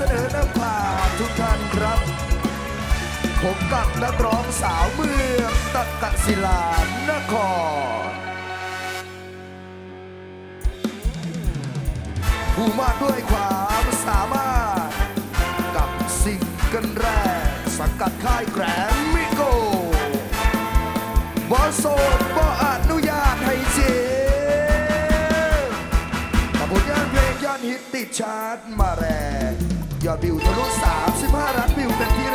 เสนอหน้าผาทุกท่านครับผมกับนักร้องสาวเมืองตักะศิลานครผู้มาด้วยความสามารถ กับสิ่งกันแรก สังกัดค่ายแกรมมิโกบอสโซบออนุญาตให้เจกับผลงานเพลงยอดฮิตติดชาร์ตมาแรง ยอดวิวทะลุ35ล้านวิวเป็นที่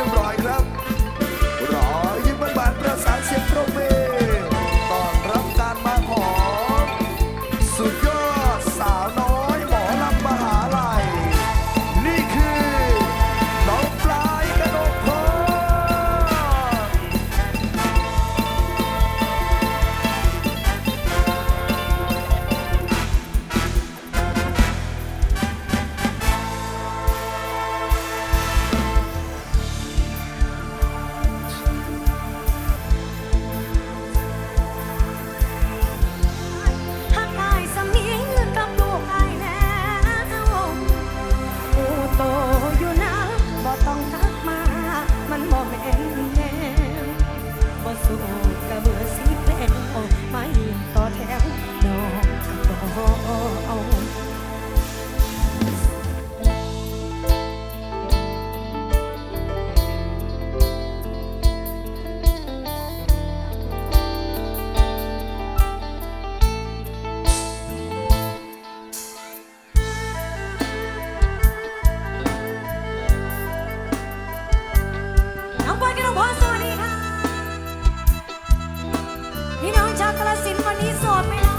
กระสินวันนี้โสดไหมล่ะ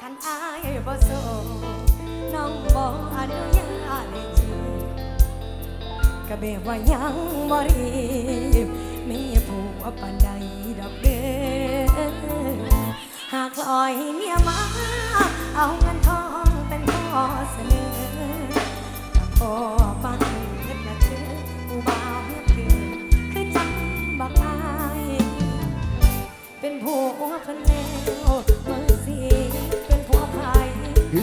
คันอายบ่โสดน้องบอกอนุญาตให้จีก็แบบว่ายังบ่รีบมีผัวปานใดดอกเด้อหากลอยเมียมา เอาเงินทองเป็นข้อเสนอ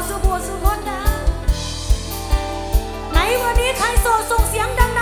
ดสุบูสุคนนะไหนวันนี้ใครโสดส่งเสียงดัง